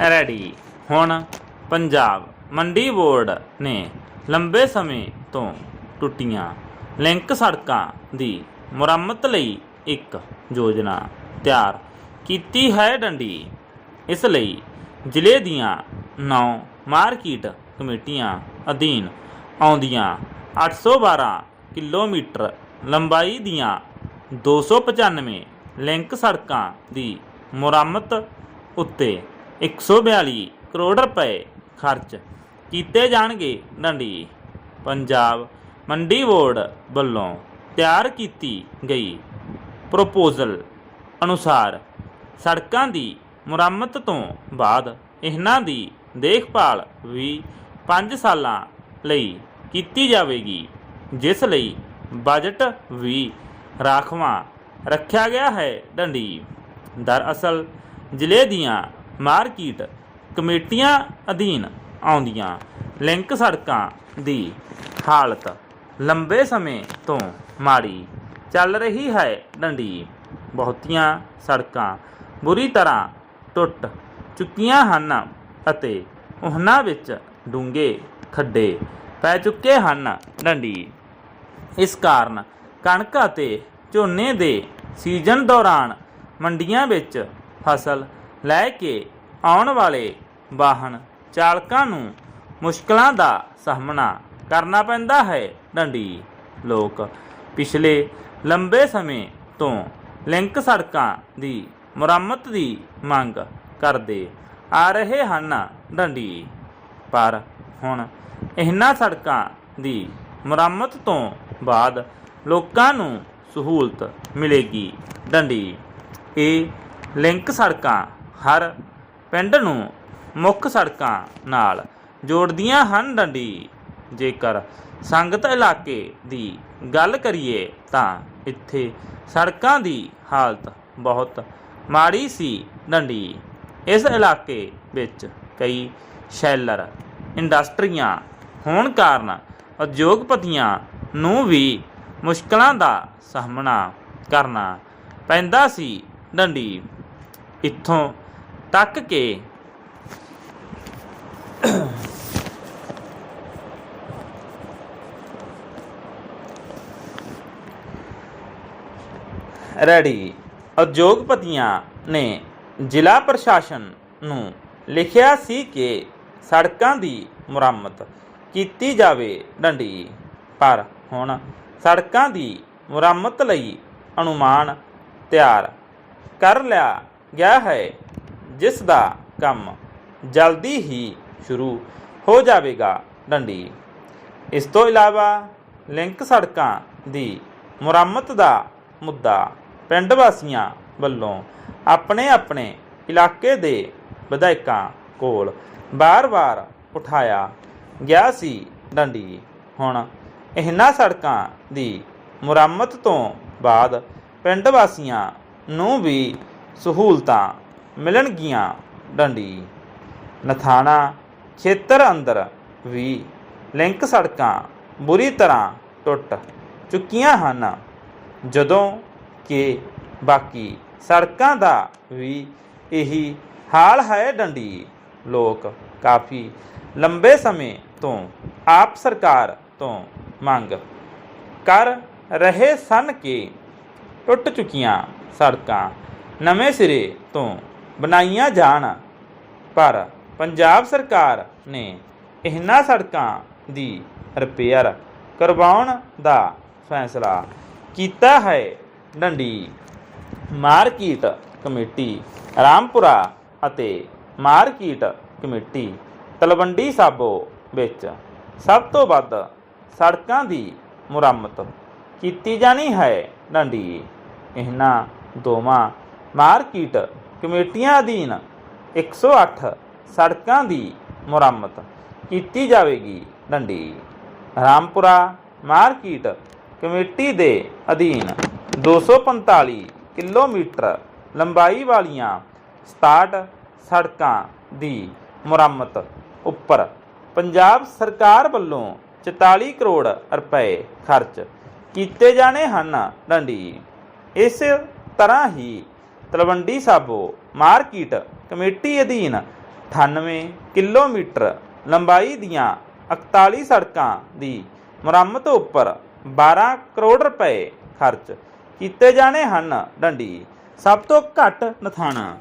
Ready. ਹੁਣ ਪੰਜਾਬ। ਮੰਡੀ board ਨੇ ਲੰਬੇ ਸਮੇਂ ਤੋਂ ਟੁੱਟੀਆਂ ਲਿੰਕ ਸੜਕਾਂ ਦੀ ਮੁਰੰਮਤ ਲਈ ਇੱਕ ਯੋਜਨਾ ਤਿਆਰ ਕੀਤੀ ਹੈ ਡੰਡੀ। ਇਸ ਲਈ ਜ਼ਿਲ੍ਹੇ ਦੀਆਂ 9 ਮਾਰਕੀਟ ਕਮੇਟੀਆਂ ਅਧੀਨ ਆਉਂਦੀਆਂ 812 ਕਿਲੋਮੀਟਰ ਲੰਬਾਈ ਦੀਆਂ 295 ਲਿੰਕ ਸੜਕਾਂ ਦੀ ਮੁਰੰਮਤ ਉੱਤੇ 142 ਕਰੋੜ ਰੁਪਏ ਖਰਚ ਕੀਤੇ ਜਾਣਗੇ ਡੰਡੀ ਪੰਜਾਬ ਮੰਡੀ ਬੋਰਡ ਵੱਲੋਂ ਤਿਆਰ ਕੀਤੀ ਗਈ ਪ੍ਰੋਪੋਜ਼ਲ ਅਨੁਸਾਰ ਸੜਕਾਂ ਦੀ ਮੁਰੰਮਤ ਤੋਂ ਬਾਅਦ ਇਹਨਾਂ ਦੀ ਦੇਖਭਾਲ ਵੀ 5 ਸਾਲਾਂ ਲਈ ਕੀਤੀ ਜਾਵੇਗੀ, ਜਿਸ ਲਈ ਬਜਟ ਵੀ ਰਾਖਵਾਂ ਰੱਖਿਆ ਗਿਆ ਹੈ ਡੰਡੀ ਦਰਅਸਲ ਜ਼ਿਲ੍ਹੇ ਦੀਆਂ ਮਾਰਕੀਟ ਕਮੇਟੀਆਂ ਅਧੀਨ ਆਉਂਦੀਆਂ। ਲਿੰਕ ਸੜਕਾਂ ਦੀ ਹਾਲਤ ਲੰਬੇ ਸਮੇਂ ਤੋਂ ਮਾੜੀ ਚੱਲ ਰਹੀ ਹੈ ਡੰਡੀ। ਬਹੁਤੀਆਂ ਸੜਕਾਂ ਬੁਰੀ ਤਰ੍ਹਾਂ ਟੁੱਟ ਚੁੱਕੀਆਂ ਹਨ ਅਤੇ ਉਹਨਾਂ ਵਿੱਚ ਡੂੰਘੇ ਖੱਡੇ ਪੈ ਚੁੱਕੇ ਹਨ ਡੰਡੀ। ਇਸ ਕਾਰਨ ਕਣਕ ਅਤੇ ਝੋਨੇ ਦੇ ਸੀਜ਼ਨ ਦੌਰਾਨ ਮੰਡੀਆਂ ਵਿੱਚ ਫਸਲ ਲੈ ਕੇ ਆਉਣ ਵਾਲੇ ਵਾਹਨ ਚਾਲਕਾਂ ਨੂੰ ਮੁਸ਼ਕਲਾਂ ਦਾ ਸਾਹਮਣਾ ਕਰਨਾ ਪੈਂਦਾ ਹੈ, ਡੰਡੀ ਲੋਕ। ਪਿਛਲੇ ਲੰਬੇ ਸਮੇਂ ਤੋਂ ਲਿੰਕ ਸੜਕਾਂ ਦੀ ਮੁਰੰਮਤ ਦੀ ਮੰਗ ਕਰਦੇ ਆ ਰਹੇ ਹਨ, ਡੰਡੀ। ਪਰ ਹੁਣ ਇਹਨਾਂ ਸੜਕਾਂ ਦੀ ਮੁਰੰਮਤ ਤੋਂ ਬਾਅਦ ਲੋਕਾਂ ਨੂੰ ਸਹੂਲਤ ਮਿਲੇਗੀ, ਡੰਡੀ। ਇਹ ਲਿੰਕ ਸੜਕਾਂ ਹਰ ਪਿੰਡ ਨੂੰ ਮੁੱਖ ਸੜਕਾਂ ਨਾਲ ਜੋੜਦੀਆਂ ਹਨ ਡੰਡੀ। ਜੇਕਰ ਸੰਗਤ ਇਲਾਕੇ ਦੀ ਗੱਲ ਕਰੀਏ ਤਾਂ ਇੱਥੇ ਸੜਕਾਂ ਦੀ ਹਾਲਤ ਬਹੁਤ ਮਾੜੀ ਸੀ ਡੰਡੀ। ਇਸ ਇਲਾਕੇ ਵਿੱਚ ਕਈ ਸ਼ੈਲਰ, ਇੰਡਸਟਰੀਆਂ ਹੋਣ ਕਾਰਨ ਉਦਯੋਗਪਤੀਆਂ ਨੂੰ ਵੀ ਮੁਸ਼ਕਲਾਂ ਦਾ ਸਾਹਮਣਾ ਕਰਨਾ ਪੈਂਦਾ ਸੀ ਡੰਡੀ। ਇੱਥੋਂ ਤੱਕ ਕਿ। ਰੈਡੀ ਉਦਯੋਗਪਤੀਆਂ ਨੇ ਜ਼ਿਲ੍ਹਾ ਪ੍ਰਸ਼ਾਸਨ ਨੂੰ ਲਿਖਿਆ ਸੀ ਕਿ ਸੜਕਾਂ ਦੀ ਮੁਰੰਮਤ ਕੀਤੀ ਜਾਵੇ ਡੰਡੀ। ਪਰ ਹੁਣ ਸੜਕਾਂ ਦੀ ਮੁਰੰਮਤ ਲਈ ਅਨੁਮਾਨ ਤਿਆਰ ਕਰ ਲਿਆ ਗਿਆ ਹੈ। ਜਿਸ ਦਾ ਕੰਮ ਜਲਦੀ ਹੀ ਸ਼ੁਰੂ ਹੋ ਜਾਵੇਗਾ, ਡੰਡੀ। ਇਸ ਤੋਂ ਇਲਾਵਾ ਲਿੰਕ ਸੜਕਾਂ ਦੀ ਮੁਰੰਮਤ ਦਾ ਮੁੱਦਾ ਪਿੰਡ ਵਾਸੀਆਂ ਵੱਲੋਂ ਆਪਣੇ ਆਪਣੇ ਇਲਾਕੇ ਦੇ ਵਿਧਾਇਕਾਂ ਕੋਲ ਬਾਰ-ਬਾਰ ਉਠਾਇਆ ਗਿਆ ਸੀ, ਡੰਡੀ। ਹੁਣ ਇਹਨਾਂ ਸੜਕਾਂ ਦੀ ਮੁਰੰਮਤ ਤੋਂ ਬਾਅਦ ਪਿੰਡ ਵਾਸੀਆਂ ਨੂੰ ਵੀ ਸਹੂਲਤਾਂ ਮਿਲਣਗੀਆਂ ਡੰਡੀ। ਨਥਾਣਾ, ਖੇਤਰ ਅੰਦਰ ਵੀ ਲਿੰਕ ਸੜਕਾਂ ਬੁਰੀ ਤਰ੍ਹਾਂ ਟੁੱਟ ਚੁੱਕੀਆਂ ਹਨ। ਜਦੋਂ ਕਿ ਬਾਕੀ ਸੜਕਾਂ ਦਾ ਵੀ ਇਹੀ ਹਾਲ ਹੈ ਡੰਡੀ, ਲੋਕ ਕਾਫੀ ਲੰਬੇ ਸਮੇਂ ਤੋਂ ਆਪ ਸਰਕਾਰ ਤੋਂ ਮੰਗ ਕਰ ਰਹੇ ਸਨ ਕਿ ਟੁੱਟ ਚੁੱਕੀਆਂ ਸੜਕਾਂ ਨਵੇਂ ਸਿਰੇ ਤੋਂ ਬਣਾਈਆਂ ਜਾਣ। ਪਰ ਪੰਜਾਬ ਸਰਕਾਰ ਨੇ ਇਹਨਾਂ ਸੜਕਾਂ ਦੀ ਰਿਪੇਅਰ ਕਰਵਾਉਣ ਦਾ ਫੈਸਲਾ ਕੀਤਾ ਹੈ। ਡੰਡੀ ਮਾਰਕੀਟ ਕਮੇਟੀ, ਰਾਮਪੁਰਾ ਅਤੇ ਮਾਰਕੀਟ ਕਮੇਟੀ ਤਲਵੰਡੀ ਸਾਬੋ ਵਿੱਚ ਸਭ ਤੋਂ ਵੱਧ ਸੜਕਾਂ ਦੀ ਮੁਰੰਮਤ ਕੀਤੀ ਜਾਣੀ ਹੈ। ਡੰਡੀ, ਇਹਨਾਂ ਦੋਵਾਂ ਮਾਰਕੀਟ ਕਮੇਟੀਆਂ ਅਧੀਨ 108 ਸੜਕਾਂ ਦੀ ਮੁਰੰਮਤ ਕੀਤੀ ਜਾਵੇਗੀ। ਡੰਡੀ, ਰਾਮਪੁਰਾ ਮਾਰਕੀਟ ਕਮੇਟੀ ਦੇ ਅਧੀਨ 245 ਕਿਲੋਮੀਟਰ ਲੰਬਾਈ ਵਾਲੀਆਂ 67 ਸੜਕਾਂ ਦੀ ਮੁਰੰਮਤ ਉੱਪਰ ਪੰਜਾਬ ਸਰਕਾਰ ਵੱਲੋਂ 44 ਕਰੋੜ ਰੁਪਏ ਖਰਚ ਕੀਤੇ ਜਾਣੇ ਹਨ। ਡੰਡੀ, ਇਸ ਤਰ੍ਹਾਂ ਹੀ ਤਲਵੰਡੀ ਸਾਬੋ, ਮਾਰਕੀਟ ਕਮੇਟੀ ਅਧੀਨ 98 ਕਿਲੋਮੀਟਰ ਲੰਬਾਈ ਦੀਆਂ 41 ਸੜਕਾਂ ਦੀ ਮੁਰੰਮਤ ਉੱਪਰ 12 ਕਰੋੜ ਰੁਪਏ ਖਰਚ ਕੀਤੇ ਜਾਣੇ ਹਨ ਡੰਡੀ। ਸਭ ਤੋਂ ਘੱਟ ਨਥਾਣਾ।